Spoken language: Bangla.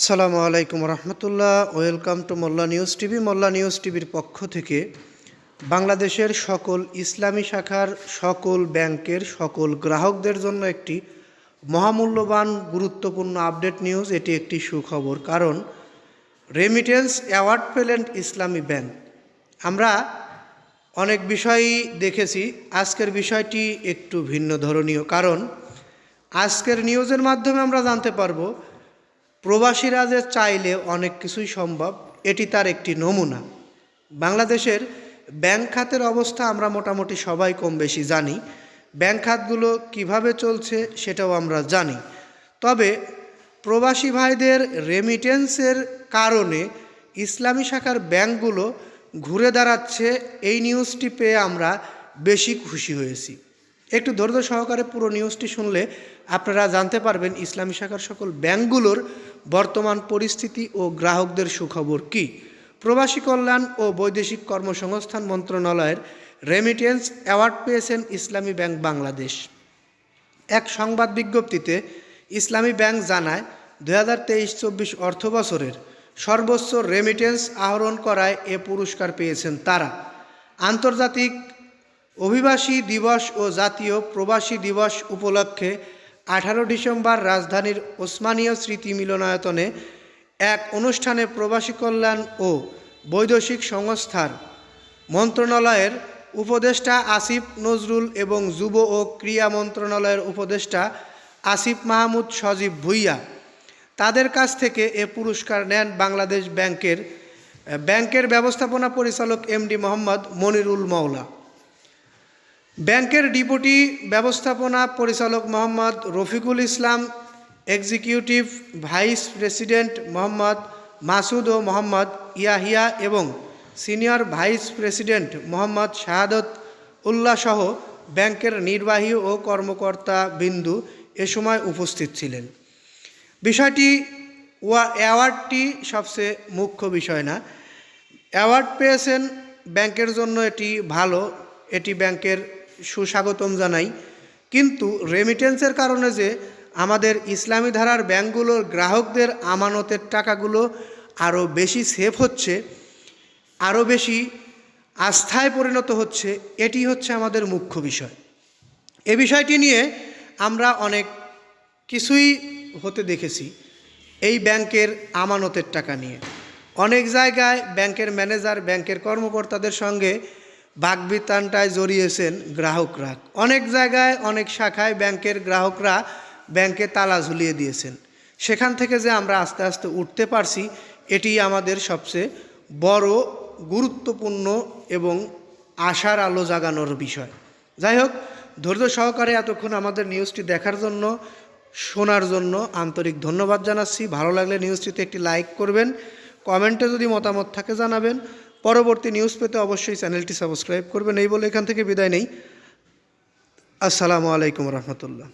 আসসালামু আলাইকুম রহমতুল্লাহ। Welcome to Molla news TV. Molla news টিভির পক্ষ থেকে বাংলাদেশের সকল ইসলামী শাখার সকল ব্যাংকের সকল গ্রাহকদের জন্য একটি মহামূল্যবান, গুরুত্বপূর্ণ আপডেট নিউজ। এটি একটি সুখবর। কারণ রেমিটেন্স অ্যাওয়ার্ড পেলেন ইসলামী ব্যাংক। আমরা অনেক বিষয়ই দেখেছি। আজকের বিষয়টি একটু ভিন্ন ধরনীয় কারণ আজকের নিউজের মাধ্যমে আমরা জানতে পারব প্রবাসীরা যে চাইলে অনেক কিছুই সম্ভব, এটি তার একটি নমুনা। বাংলাদেশের ব্যাংক খাতের অবস্থা আমরা মোটামুটি সবাই কম বেশি জানি। ব্যাংক খাতগুলো কীভাবে চলছে সেটাও আমরা জানি। তবে প্রবাসী ভাইদের রেমিটেন্সের কারণে ইসলামী শাখার ব্যাংকগুলো ঘুরে দাঁড়াচ্ছে, এই নিউজটি পেয়ে আমরা বেশি খুশি হয়েছি। একটু ধৈর্য সহকারে পুরো নিউজটি শুনলে আপনারা জানতে পারবেন ইসলামী শাখার সকল ব্যাংকগুলোর বর্তমান পরিস্থিতি ও গ্রাহকদের সুখবর কী। প্রবাসী কল্যাণ ও বৈদেশিক কর্মসংস্থান মন্ত্রণালয়ের রেমিটেন্স অ্যাওয়ার্ড পেয়েছেন ইসলামী ব্যাংক বাংলাদেশ। এক সংবাদ বিজ্ঞপ্তিতে ইসলামী ব্যাংক জানায় দু হাজার তেইশ চব্বিশ অর্থ বছরের সর্বোচ্চ রেমিটেন্স আহরণ করায় এ পুরস্কার পেয়েছেন তারা। আন্তর্জাতিক অভিবাসী দিবস ও জাতীয় প্রবাসী দিবস উপলক্ষে আঠারো ডিসেম্বর রাজধানীর ওসমানীয় স্মৃতি মিলনায়তনে এক অনুষ্ঠানে প্রবাসী কল্যাণ ও বৈদেশিক সংস্থার মন্ত্রণালয়ের উপদেষ্টা আসিফ নজরুল এবং যুব ও ক্রীড়া মন্ত্রণালয়ের উপদেষ্টা আসিফ মাহমুদ সজীব ভুইয়া তাদের কাছ থেকে এ পুরস্কার নেন বাংলাদেশ ব্যাংকের ব্যাংকের ব্যবস্থাপনা পরিচালক এমডি মোহাম্মদ মনিরুল মাওলা। ব্যাংকের ডিপুটি ব্যবস্থাপনা পরিচালক Mohammad Rafiqul Islam, executive vice president Mohammad Masud ও মোহাম্মদ ইয়াহিয়া এবং senior vice president Mohammad Shahadat Ullah সহ ব্যাংকের নির্বাহী ও কর্মকর্তা বিন্দু এ সময় উপস্থিত ছিলেন। বিষয়টি ওয়া, অ্যাওয়ার্ডটি সবচেয়ে মুখ্য বিষয় না। অ্যাওয়ার্ড পেয়েছেন ব্যাংকের জন্য এটি ভালো, এটি ব্যাংকের সুস্বাগতম জানাই। কিন্তু রেমিটেন্সের কারণে যে আমাদের ইসলামী ধারার ব্যাংকগুলোর গ্রাহকদের আমানতের টাকাগুলো আরও বেশি সেফ হচ্ছে আরও বেশি আস্থায় পরিণত হচ্ছে, এটি হচ্ছে আমাদের মুখ্য বিষয়। এ বিষয়টি নিয়ে আমরা অনেক কিছুই হতে দেখেছি এই ব্যাংকের আমানতের টাকা নিয়ে। অনেক জায়গায় ব্যাংকের ম্যানেজার, ব্যাংকের কর্মকর্তাদের সঙ্গে বাগবিতানটায় জড়িয়েছেন গ্রাহকরা। অনেক জায়গায়, অনেক শাখায় ব্যাংকের গ্রাহকরা ব্যাংকে তালা ঝুলিয়ে দিয়েছেন। সেখান থেকে যে আমরা আস্তে আস্তে উঠতে পারছি, এটি আমাদের সবচেয়ে বড়, গুরুত্বপূর্ণ এবং আশার আলো জাগানোর বিষয়। যাই হোক, ধৈর্য সহকারে এতক্ষণ আমাদের নিউজটি দেখার জন্য, শোনার জন্য আন্তরিক ধন্যবাদ জানাচ্ছি। ভালো লাগলে নিউজটিতে একটি লাইক করবেন, কমেন্টে যদি মতামত থাকে জানাবেন। পরবর্তী নিউজ পেতে অবশ্যই চ্যানেলটি সাবস্ক্রাইব করবেন। এই বলে এখান থেকে বিদায় নেই। আসসালামু আলাইকুম রহমতুল্লাহ।